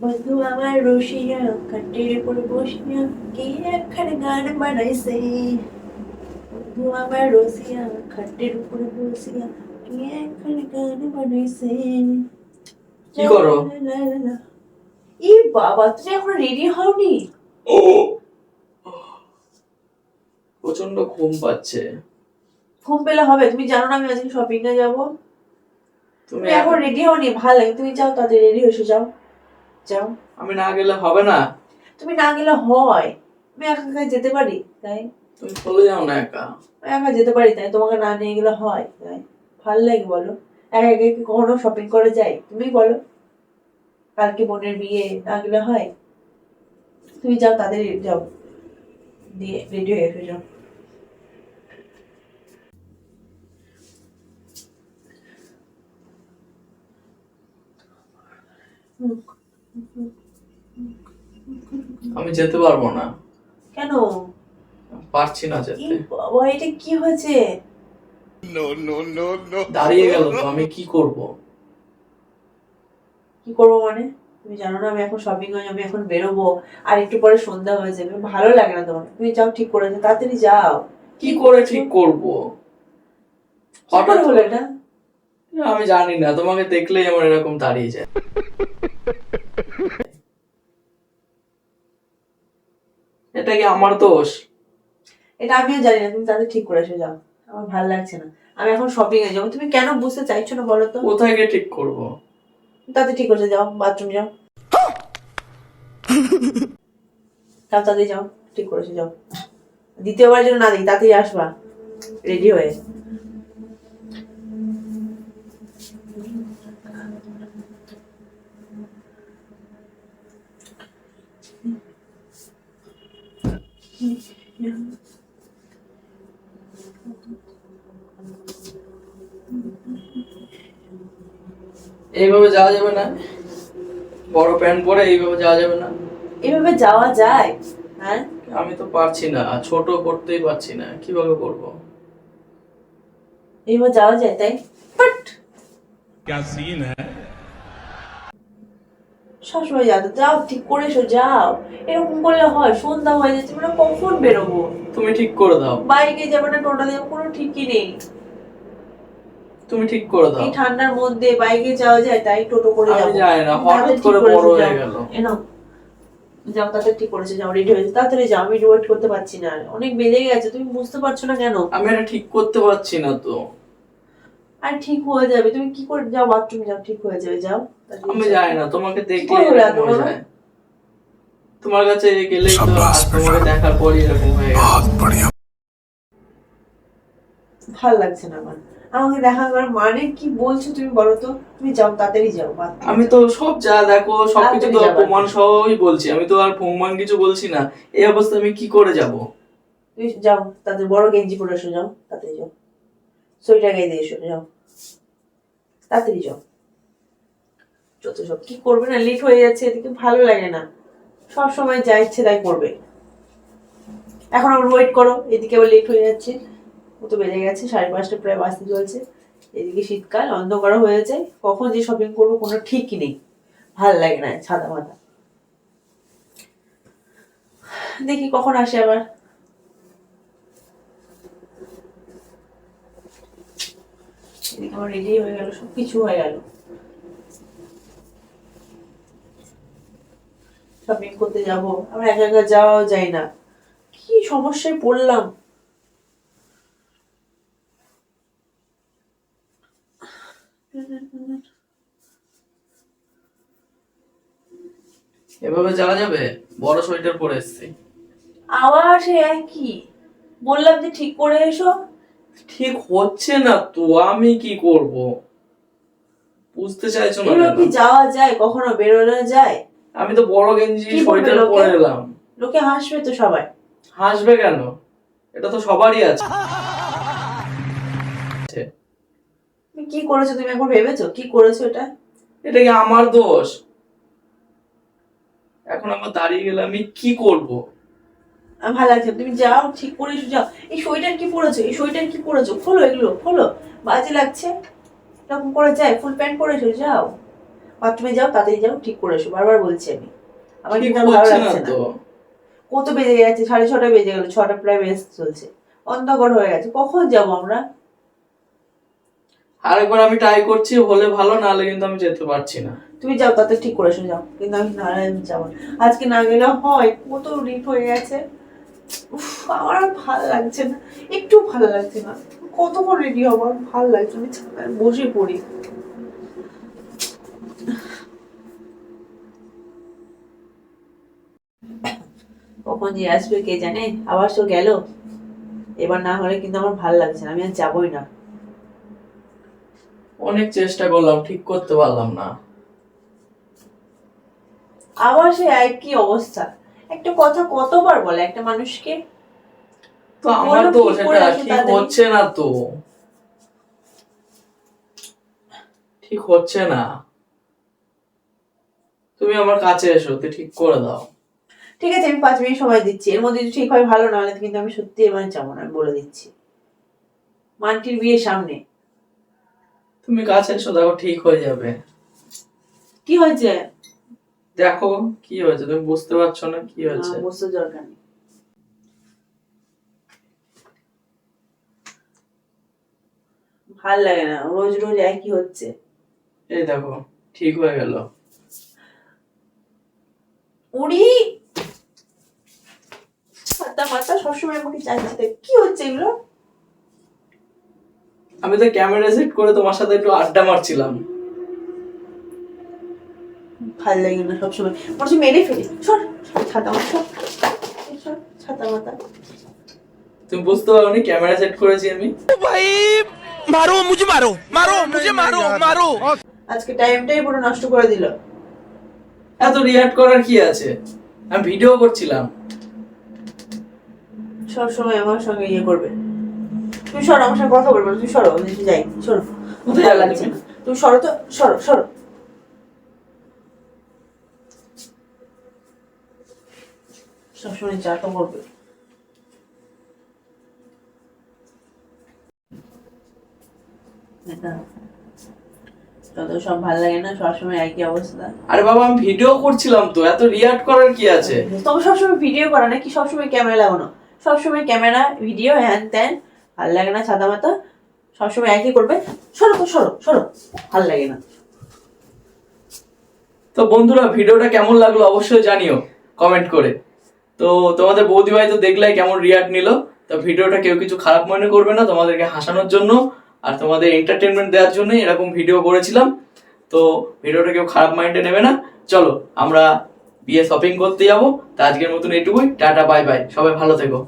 বন্ধু আমার রসিয়া খাটের উপর বসিয়া কে একখানে গান বানাইছে? বন্ধু আমার রসিয়া খাটের উপর বসিয়া কে একখানে গান বানাইছে? কি করো? ই বাবা তুমি এখন রেডি হওনি? প্রচণ্ড ঘুম পাচ্ছে। ঘুম পেলে হবে তুমি জানো না আমি আজকে শপিং এ যাব। তুমি এখন রেডি হওনি ভালো লাগে। তুমি যাও তাদের রেডি হয়েছো যাও। যাও আমি না গেলে হবে না। তুমি না গেলে হয়। আমি একা একা যেতে পারি তাই? তুমি চলে যাও না একা। আমি একা যেতে পারি তাই? তোমাকে না নিয়ে গেলে হয় তাই? ভালো লাগে বলো। একা একা কি কখনো শপিং করে যাই? তুমি বলো। কালকে বোনের বিয়ে না গেলে হয়? তুমি যাও তাদের যাও। দিয়ে রেডি হয়ে এসে যাও। আমি যেতে পারব না। কেন? পারছি না যেতে। বাবা এটা কি হয়েছে? দাঁড়িয়ে গেল তো আমি কি করব? কি করব মানে? তুমি জানো না আমি এখন শপিং এ আমি এখন বেরোবো। আর একটু পরে সন্ধ্যা হয়ে যাবে ভালো লাগে না তোমার। তুমি যাও ঠিক করেছ তাড়াতাড়ি যাও। কি করে ঠিক করব? হঠাৎ করে হলো এটা? আমি জানি না তোমাকে দেখলেই আমার এরকম দাঁড়িয়ে যায়। এটা কি আমার দোষ? এটা আমিও জানি না তুমি তাদের ঠিক করে এসে যাও। আমার ভালো লাগছে না। আমি এখন শপিং এ যাব। তুমি কেন বুঝতে চাইছো না বলো তো? কোথায় গিয়ে ঠিক করব? তাতে ঠিক করে যাও বাথরুম যাও। তাড়াতাড়ি তাতে যাও ঠিক করে এসে যাও। দ্বিতীয়বার যেন না দিই তাতেই আসবা। রেডি হয়ে। এইভাবে যাওয়া যাবে না বড় প্যান্ট পরে এইভাবে যাওয়া যাবে না এভাবে যাওয়া যায় হ্যাঁ আমি তো পারছি না ছোট করতেই পারছি না কিভাবে করব এইভাবে যাওয়া যায় তাই বাট क्या सीन है সবসময় যাও যাও ঠিক করে এসো যাও। এরকম করলে হয় সন্ধ্যা হয়ে যাচ্ছে মানে কখন বেরোবো? তুমি ঠিক করে দাও। বাইকে যাবে না টোটা দেবো কোনো ঠিকই নেই। তুমি ঠিক করে দাও। এই ঠান্ডার মধ্যে বাইকে যাওয়া যায় তাই টোটো করে যাব। জানি না, হঠাৎ করে বড় হয়ে গেল। যাও তাতে ঠিক করেছে যাও রেডি হয়েছে। তাড়াতাড়ি যাও আমি ওয়েট করতে পারছি না। অনেক বেজে গেছে তুমি বুঝতে পারছ না কেন? আমি এটা ঠিক করতে পারছি না তো। আর ঠিক হয়ে যাবে। তুমি কি করে যাও বাথরুম যাও ঠিক হয়ে যাবে যাও। আমি। জানি না তোমাকে দেখলে? যায় তোমার কাছে গেলেই তো তোমাকে দেখার পরই এরকম হয়ে গেল। ভালো লাগছে না আমার। আমাকে দেখা করার মানে কি বলছো তুমি বলো তো? তুমি যাও তাড়াতাড়ি যাও আমি তো সব যা দেখো সবকিছু তো। প্রমাণ সবই বলছি। আমি তো আর প্রমাণ কিছু বলছি না। এই অবস্থায় আমি কি করে যাব? তুমি যাও তাদের বড় গেঞ্জি পরে এসো যাও তাড়াতাড়ি যাও। সোয়েটার গায়ে দিয়ে এসো, যাও। তাড়াতাড়ি যাও। যত সব কি করবে না লেট হয়ে যাচ্ছে, এদিকে ভালো লাগে না। সব সময় যা ইচ্ছে তাই করবে। এখন আবার ওয়েট করো, এদিকে আবার লেট হয়ে যাচ্ছে। ও তো বেজে গেছে, সাড়ে পাঁচটা প্রায় বাজতে চলছে। এদিকে শীতকাল, অন্ধকার হয়ে যায় কখন যে শপিং করব কোনো ঠিকই নেই। ভালো লাগে না ছাদা মাথা দেখি কখন আসে আবার। এদিকে আমার রেডি হয়ে গেল সব কিছু হয়ে গেল। শপিং করতে যাব আমার একা একা যাওয়াও যায় না। কি সমস্যায় পড়লাম। এভাবে যাওয়া যাবে? বড় সোয়েটার পরে এসছি। আবার সে একই। বললাম যে ঠিক করে এসো। ঠিক হচ্ছে না তো আমি কি করব? বুঝতে চাইছো না এগুলো কি যাওয়া যায়? কখনো বেরোনো যায়? আমি তো বড় গেঞ্জি সোয়েটার পরে এলাম। লোকে হাসবে তো সবাই। হাসবে কেন? এটা তো সবারই আছে। কি করেছ? তুমি একবার ভেবেছো? কি করেছ এটা? এটা কি আমার দোষ? এখন আমার দাঁড়িয়ে গেলে আমি কি করব? ভালো লাগছে। তুমি যাও ঠিক করে এসো যাও। এই সোয়েটার কি পরেছো এই সোয়েটার কি পরেছো খোলো এগুলো খোলো। বাজে লাগছে। এরকম করে যায় ফুল প্যান্ট পরে এসো যাও। বাথরুমে যাও তাড়াতাড়ি যাও ঠিক করে এসো বারবার বলছি আমি। আমার কিন্তু ভালো লাগছে না। কত বেজে গেছে? সাড়ে ছটা বেজে গেল ছটা প্রায় বেজ চলছে। অন্ধকার হয়ে গেছে। কখন যাব আমরা? আরেকবার আমি ট্রাই করছি হলে ভালো না হলে কিন্তু আমি যেতে পারছি না। তুমি যাও তাতে ঠিক করে এসো যাও। কিন্তু আমি নারায়ণ যাব। আজকে না গেলে হয় কত রিট হয়ে গেছে। আমার আর ভালো লাগছে না। একটু ভালো লাগছে না। কতক্ষণ রেডি হব? আর ভালো লাগছে আমি বসে পড়ি। কখন যে আসবে কে জানে? আবার তো গেল। এবার না হলে কিন্তু আমার ভালো লাগছে না। আমি আর যাবোই না। অনেক চেষ্টা করলাম ঠিক করতে পারলাম না। আবার সে একই অবস্থা? একটা কথা কতবার বলে একটা মানুষকে? তো আমার তো সেটা ঠিক হচ্ছে না তো। ঠিক হচ্ছে না। তুমি আমার কাছে এসো ঠিক করে দাও। ঠিক আছে আমি পাঁচ মিনিট সময় দিচ্ছি। এর মধ্যে যদি ঠিক হয় ভালো না হলে কিন্তু আমি সত্যি এবার যাব না আমি বলে দিচ্ছি। মানটির বিয়ে সামনে। তুমি কাছে এসো দেখো ঠিক হয়ে যাবে। কি হয়েছে? দেখো কি হয়েছে তুমি বুঝতে পারছ না কি হয়েছে? বুঝতে দরকার নেই। ভালো লাগে না রোজ রোজ একই হচ্ছে। এই দেখো ঠিক হয়ে গেল। উড়ি! মাথা মাথা সবসময় আমাকে চাইছে কি হচ্ছে এগুলো? আমি তো ক্যামেরা সেট করে তোমার সাথে একটু আড্ডা মারছিলাম। ভালো লাগে না সবসময়। মনে হচ্ছে মেরে ফেলি। সর ছাতা মাথা। সর ছাতা মাথা। তুমি বুঝতে পারো নি ক্যামেরা সেট করেছি আমি। ভাই মারো মুঝে মারো মারো মুঝে মারো মারো। আজকে টাইমটাই পুরো নষ্ট করে দিল। এত রিঅ্যাক্ট করার কি আছে? আমি ভিডিও করছিলাম। সব সময় আমার সঙ্গে ইয়ে করবে। তুমি সর আমার সঙ্গে কথা বলবে তুমি সর আমি যাই। সর। তুই সর তো সর সর। সবসময় চাটা করবে। যত সব ভালো লাগে না সবসময় একই অবস্থা। আরে বাবা আমি ভিডিও করছিলাম তো এত রিয়াক্ট করার কি আছে? তোমার সবসময় ভিডিও করা নাকি? সবসময় ক্যামেরা লাগানো সবসময় ক্যামেরা ভিডিও হ্যান ত্যান ভালো লাগে না ছাতা মাতা সবসময় একই করবে। সরো তো সরো সরো ভালো লাগে না। তো বন্ধুরা ভিডিওটা কেমন লাগল অবশ্যই জানিও কমেন্ট করে। তো তোমাদের বৌদি ভাই তো দেখলে কেমন রিয়াক্ট নিল। তো ভিডিওটা কেউ কিছু খারাপ মনে করবে না তোমাদেরকে হাসানোর জন্য। আর তোমাদের এন্টারটেনমেন্ট দেওয়ার জন্য এরকম ভিডিও করেছিলাম। তো ভিডিওটা কেউ খারাপ মাইন্ডে নেবে না। চলো, আমরা বিয়ে শপিং করতে যাব। তো আজকের মতন এটুকুই টাটা বাই বাই সবাই ভালো থেকো।